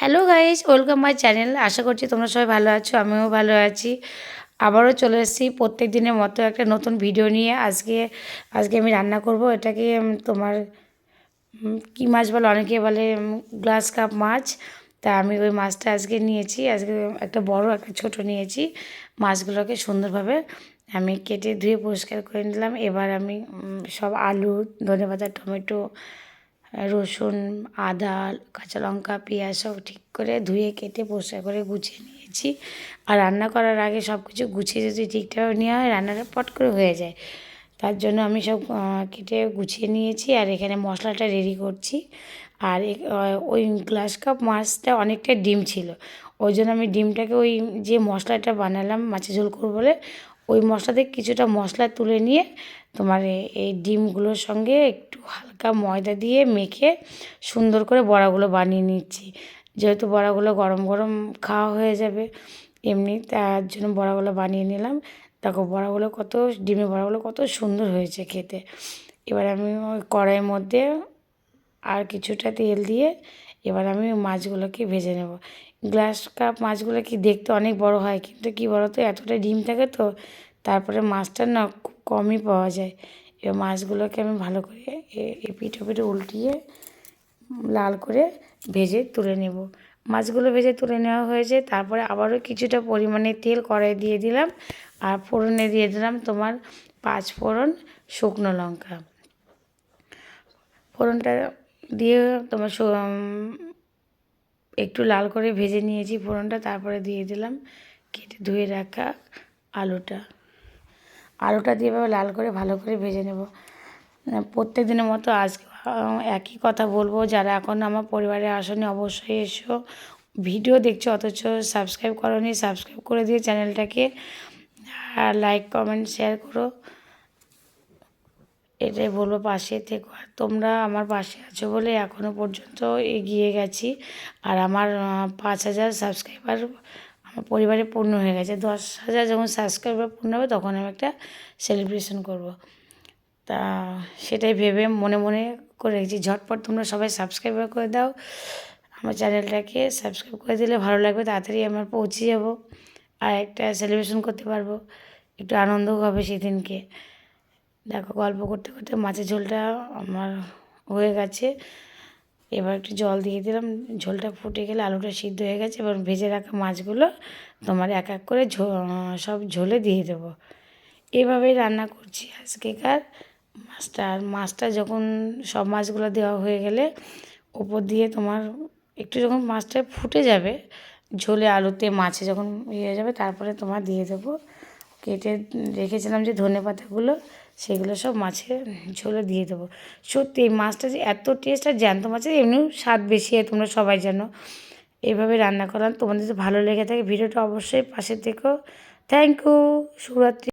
Hello guys, welcome my channel. আশা করছি তোমরা সবাই ভালো আছো, আমিও ভালো আছি। আবারও চলে এসেছি প্রত্যেক দিনের মতো একটা নতুন ভিডিও নিয়ে। আজকে আজকে আমি রান্না করব। এটাকে তোমার কী মাছ বলে? অনেকে বলে গ্লাস কাপ মাছ। তা আমি ওই মাছটা আজকে নিয়েছি। আজকে একটা বড়, একটা ছোট নিয়েছি। মাছগুলোকে সুন্দরভাবে আমি কেটে ধুয়ে পরিষ্কার করে নিলাম। এবার আমি সব আলু, ধনেপাতা, টমেটো রসুন, আদা, কাঁচা লঙ্কা, পেঁয়াজ সব ঠিক করে ধুয়ে কেটে পরিষ্কার করে গুছিয়ে নিয়েছি। আর রান্না করার আগে সব কিছু গুছিয়ে যদি ঠিকঠাক নেওয়া হয়, রান্নাটা পট করে হয়ে যায়। তার জন্য আমি সব কেটে গুছিয়ে নিয়েছি আর এখানে মশলাটা রেডি করছি। আর ওই গ্লাস কাপ মাছটা অনেকটা ডিম ছিল। ওই জন্য আমি ডিমটাকে ওই যে মশলাটা বানালাম মাছের ঝোল করব বলে, ওই মশলা থেকে কিছুটা মশলা তুলে নিয়ে তোমার এই ডিমগুলোর সঙ্গে একটু হালকা ময়দা দিয়ে মেখে সুন্দর করে বড়াগুলো বানিয়ে নিচ্ছি। যেহেতু বড়াগুলো গরম গরম খাওয়া হয়ে যাবে এমনি, তার জন্য বড়াগুলো বানিয়ে নিলাম। দেখো বড়াগুলো কত, ডিমের বড়াগুলো কত সুন্দর হয়েছে খেতে। এবার আমি ওই কড়াইয়ের মধ্যে আর কিছুটা তেল দিয়ে এবার আমি মাছগুলোকে ভেজে নেব। গ্লাস কাপ মাছগুলো কি দেখতে অনেক বড় হয়, কিন্তু কি বলো তো এতটা ডিম থাকে তো, তারপরে মাছটা না খুব কমই পাওয়া যায়। এবার মাছগুলোকে আমি ভালো করে এ- এপিঠ ওপিঠ উল্টিয়ে লাল করে ভেজে তুলে নেব। মাছগুলো ভেজে তুলে নেওয়া হয়েছে, তারপরে আবারও কিছুটা পরিমাণে তেল কড়াই দিয়ে দিলাম, আর ফোড়নে দিয়ে দিলাম তোমার পাঁচ ফোড়ন শুকনো লঙ্কা। ফোড়নটা দিয়ে তোমার একটু লাল করে ভেজে নিয়েছি ফোড়নটা, তারপরে দিয়ে দিলাম কেটে ধুয়ে রাখা আলুটা। আলুটা দিয়ে এভাবে লাল করে ভালো করে ভেজে নেব। প্রত্যেক দিনের মতো আজকে একই কথা বলব, যারা এখন আমার পরিবারে আসেনি অবশ্যই এসো। ভিডিও দেখছ, অথচ সাবস্ক্রাইব করনি, সাবস্ক্রাইব করে দিয়ে চ্যানেলটাকে, আর লাইক কমেন্ট শেয়ার করো। এটাই বলব, পাশে থেকো। আর তোমরা আমার পাশে আছো বলে এখনও পর্যন্ত এগিয়ে গেছি। আর আমার পাঁচ হাজার সাবস্ক্রাইবার আমার পরিবারে পূর্ণ হয়ে গেছে। দশ হাজার যখন সাবস্ক্রাইবার পূর্ণ হবে তখন আমি একটা সেলিব্রেশন করব। তা সেটাই ভেবে মনে মনে করে রেখেছি, ঝটপট তোমরা সবাই সাবস্ক্রাইবার করে দাও। আমার চ্যানেলটাকে সাবস্ক্রাইব করে দিলে ভালো লাগবে, তাড়াতাড়ি আমার পৌঁছে যাব। আর একটা সেলিব্রেশন করতে পারব। একটু আনন্দও হবে সেদিনকে। দেখো, গল্প করতে করতে মাছের ঝোলটা আমার হয়ে গেছে। এবার একটু জল দিয়ে দিলাম। ঝোলটা ফুটে গেলে আলুটা সিদ্ধ হয়ে গেছে। এবার ভেজে রাখা মাছগুলো তোমার এক এক করে ঝো, সব ঝোলে দিয়ে দেবো। এভাবেই রান্না করছি আজকেকার মাছটা। আর মাছটা যখন সব মাছগুলো দেওয়া হয়ে গেলে ওপর দিয়ে তোমার একটু যখন মাছটা ফুটে যাবে, ঝোলে আলুতে মাছে যখন ইয়ে হয়ে যাবে, তারপরে তোমার দিয়ে দেবো কেটে রেখেছিলাম যে ধনে পাতাগুলো, সেগুলো সব মাছের ঝোলে দিয়ে দেবো। সত্যি এই মাছটা যে এত টেস্ট আর জ্যান্ত মাছের এমনিও স্বাদ বেশি হয়, তোমরা সবাই জানো। এইভাবে রান্না করলাম তোমাদের যদি ভালো লেগে থাকে, ভিডিওটা অবশ্যই পাশে থেকো। থ্যাংক ইউ শুভরাত্রি।